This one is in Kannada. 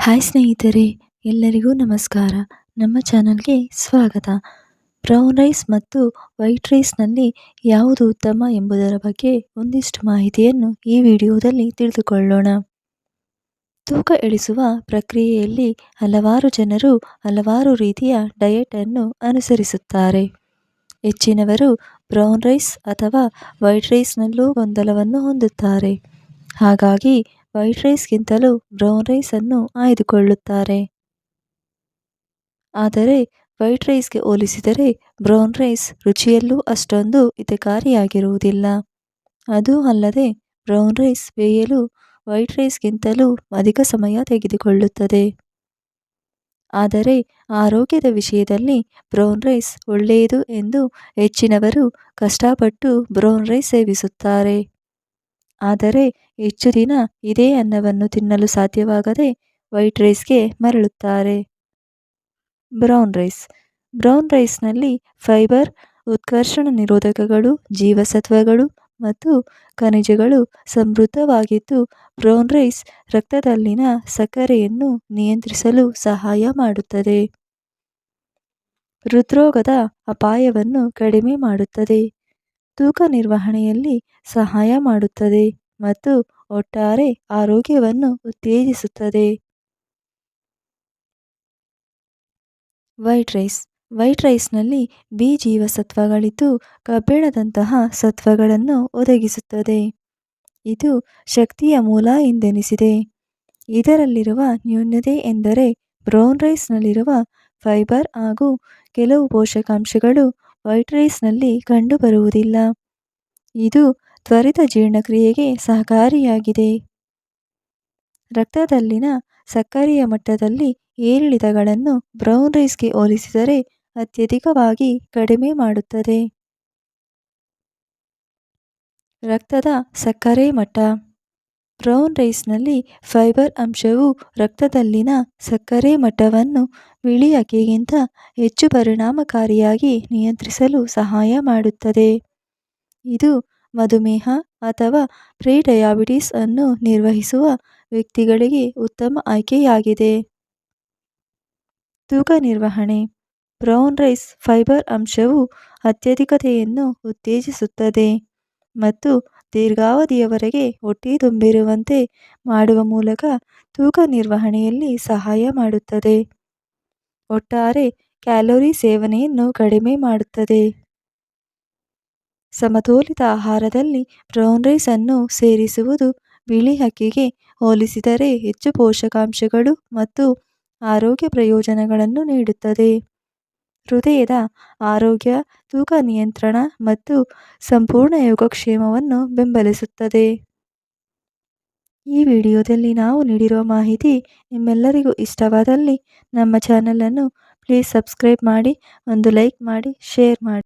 ಹಾಯ್ ಸ್ನೇಹಿತರೆ, ಎಲ್ಲರಿಗೂ ನಮಸ್ಕಾರ. ನಮ್ಮ ಚಾನಲ್ಗೆ ಸ್ವಾಗತ. ಬ್ರೌನ್ ರೈಸ್ ಮತ್ತು ವೈಟ್ ರೈಸ್ನಲ್ಲಿ ಯಾವುದು ಉತ್ತಮ ಎಂಬುದರ ಬಗ್ಗೆ ಒಂದಿಷ್ಟು ಮಾಹಿತಿಯನ್ನು ಈ ವಿಡಿಯೋದಲ್ಲಿ ತಿಳಿದುಕೊಳ್ಳೋಣ. ತೂಕ ಇಳಿಸುವ ಪ್ರಕ್ರಿಯೆಯಲ್ಲಿ ಹಲವಾರು ಜನರು ಹಲವಾರು ರೀತಿಯ ಡಯೆಟನ್ನು ಅನುಸರಿಸುತ್ತಾರೆ. ಹೆಚ್ಚಿನವರು ಬ್ರೌನ್ ರೈಸ್ ಅಥವಾ ವೈಟ್ ರೈಸ್ನಲ್ಲೂ ಗೊಂದಲವನ್ನು ಹೊಂದುತ್ತಾರೆ. ಹಾಗಾಗಿ ವೈಟ್ ರೈಸ್ಗಿಂತಲೂ ಬ್ರೌನ್ ರೈಸನ್ನು ಆಯ್ದುಕೊಳ್ಳುತ್ತಾರೆ. ಆದರೆ ವೈಟ್ ರೈಸ್ಗೆ ಹೋಲಿಸಿದರೆ ಬ್ರೌನ್ ರೈಸ್ ರುಚಿಯಲ್ಲೂ ಅಷ್ಟೊಂದು ಹಿತಕಾರಿಯಾಗಿರುವುದಿಲ್ಲ. ಅದು ಅಲ್ಲದೆ ಬ್ರೌನ್ ರೈಸ್ ಬೇಯಲು ವೈಟ್ ರೈಸ್ಗಿಂತಲೂ ಅಧಿಕ ಸಮಯ ತೆಗೆದುಕೊಳ್ಳುತ್ತದೆ. ಆದರೆ ಆರೋಗ್ಯದ ವಿಷಯದಲ್ಲಿ ಬ್ರೌನ್ ರೈಸ್ ಒಳ್ಳೆಯದು ಎಂದು ಹೆಚ್ಚಿನವರು ಕಷ್ಟಪಟ್ಟು ಬ್ರೌನ್ ರೈಸ್ ಸೇವಿಸುತ್ತಾರೆ. ಆದರೆ ಹೆಚ್ಚು ದಿನ ಇದೇ ಅನ್ನವನ್ನು ತಿನ್ನಲು ಸಾಧ್ಯವಾಗದೆ ವೈಟ್ ರೈಸ್ಗೆ ಮರಳುತ್ತಾರೆ. Brown rice. ಬ್ರೌನ್ ರೈಸ್ನಲ್ಲಿ ಫೈಬರ್, ಉತ್ಕರ್ಷಣ ನಿರೋಧಕಗಳು, ಜೀವಸತ್ವಗಳು ಮತ್ತು ಖನಿಜಗಳು ಸಮೃದ್ಧವಾಗಿದ್ದು, ಬ್ರೌನ್ ರೈಸ್ ರಕ್ತದಲ್ಲಿನ ಸಕ್ಕರೆಯನ್ನು ನಿಯಂತ್ರಿಸಲು ಸಹಾಯ ಮಾಡುತ್ತದೆ. ಹೃದ್ರೋಗದ ಅಪಾಯವನ್ನು ಕಡಿಮೆ ಮಾಡುತ್ತದೆ. ತೂಕ ನಿರ್ವಹಣೆಯಲ್ಲಿ ಸಹಾಯ ಮಾಡುತ್ತದೆ ಮತ್ತು ಒಟ್ಟಾರೆ ಆರೋಗ್ಯವನ್ನು ಉತ್ತೇಜಿಸುತ್ತದೆ. White rice. ವೈಟ್ ರೈಸ್ನಲ್ಲಿ ಬಿ ಜೀವಸತ್ವಗಳಿದ್ದು ಕಬ್ಬಿಣದಂತಹ ಸತ್ವಗಳನ್ನು ಒದಗಿಸುತ್ತದೆ. ಇದು ಶಕ್ತಿಯ ಮೂಲ ಎಂದೆನಿಸಿದೆ. ಇದರಲ್ಲಿರುವ ನ್ಯೂನ್ಯತೆ ಎಂದರೆ ಬ್ರೌನ್ ರೈಸ್ನಲ್ಲಿರುವ ಫೈಬರ್ ಹಾಗೂ ಕೆಲವು ಪೋಷಕಾಂಶಗಳು ವೈಟ್ ರೈಸ್ನಲ್ಲಿ ಕಂಡುಬರುವುದಿಲ್ಲ ಇದು ತ್ವರಿತ ಜೀರ್ಣಕ್ರಿಯೆಗೆ ಸಹಕಾರಿಯಾಗಿದೆ. ರಕ್ತದಲ್ಲಿನ ಸಕ್ಕರೆಯ ಮಟ್ಟದಲ್ಲಿ ಏರಿಳಿತಗಳನ್ನು ಬ್ರೌನ್ ರೈಸ್ಗೆ ಹೋಲಿಸಿದರೆ ಅತ್ಯಧಿಕವಾಗಿ ಕಡಿಮೆ ಮಾಡುತ್ತದೆ. ರಕ್ತದ ಸಕ್ಕರೆ ಮಟ್ಟ ಬ್ರೌನ್ ರೈಸ್ನಲ್ಲಿ ಫೈಬರ್ ಅಂಶವು ರಕ್ತದಲ್ಲಿನ ಸಕ್ಕರೆ ಮಟ್ಟವನ್ನು ಬಿಳಿ ಅಕ್ಕಿಗಿಂತ ಹೆಚ್ಚು ಪರಿಣಾಮಕಾರಿಯಾಗಿ ನಿಯಂತ್ರಿಸಲು ಸಹಾಯ ಮಾಡುತ್ತದೆ. ಇದು ಮಧುಮೇಹ ಅಥವಾ ಪ್ರೀಡಯಾಬಿಟಿಸ್ ಅನ್ನು ನಿರ್ವಹಿಸುವ ವ್ಯಕ್ತಿಗಳಿಗೆ ಉತ್ತಮ ಆಯ್ಕೆಯಾಗಿದೆ. ತೂಕ ನಿರ್ವಹಣೆ. ಬ್ರೌನ್ ರೈಸ್ ಫೈಬರ್ ಅಂಶವು ಅತ್ಯಧಿಕತೆಯನ್ನು ಉತ್ತೇಜಿಸುತ್ತದೆ ಮತ್ತು ದೀರ್ಘಾವಧಿಯವರೆಗೆ ಹೊಟ್ಟೆ ತುಂಬಿರುವಂತೆ ಮಾಡುವ ಮೂಲಕ ತೂಕ ನಿರ್ವಹಣೆಯಲ್ಲಿ ಸಹಾಯ ಮಾಡುತ್ತದೆ. ಒಟ್ಟಾರೆ ಕ್ಯಾಲೋರಿ ಸೇವನೆಯನ್ನು ಕಡಿಮೆ ಮಾಡುತ್ತದೆ. ಸಮತೋಲಿತ ಆಹಾರದಲ್ಲಿ ಬ್ರೌನ್ ರೈಸ್ ಅನ್ನು ಸೇರಿಸುವುದು ಬಿಳಿ ಹಕ್ಕಿಗೆ ಹೋಲಿಸಿದರೆ ಹೆಚ್ಚು ಪೋಷಕಾಂಶಗಳು ಮತ್ತು ಆರೋಗ್ಯ ಪ್ರಯೋಜನಗಳನ್ನು ನೀಡುತ್ತದೆ. ಹೃದಯದ ಆರೋಗ್ಯ, ತೂಕ ನಿಯಂತ್ರಣ ಮತ್ತು ಸಂಪೂರ್ಣ ಯೋಗಕ್ಷೇಮವನ್ನು ಬೆಂಬಲಿಸುತ್ತದೆ. ಈ ವಿಡಿಯೋದಲ್ಲಿ ನಾವು ನೀಡಿರುವ ಮಾಹಿತಿ ನಿಮ್ಮೆಲ್ಲರಿಗೂ ಇಷ್ಟವಾದಲ್ಲಿ ನಮ್ಮ ಚಾನಲನ್ನು ಪ್ಲೀಸ್ ಸಬ್ಸ್ಕ್ರೈಬ್ ಮಾಡಿ, ಒಂದು ಲೈಕ್ ಮಾಡಿ, ಶೇರ್ ಮಾಡಿ.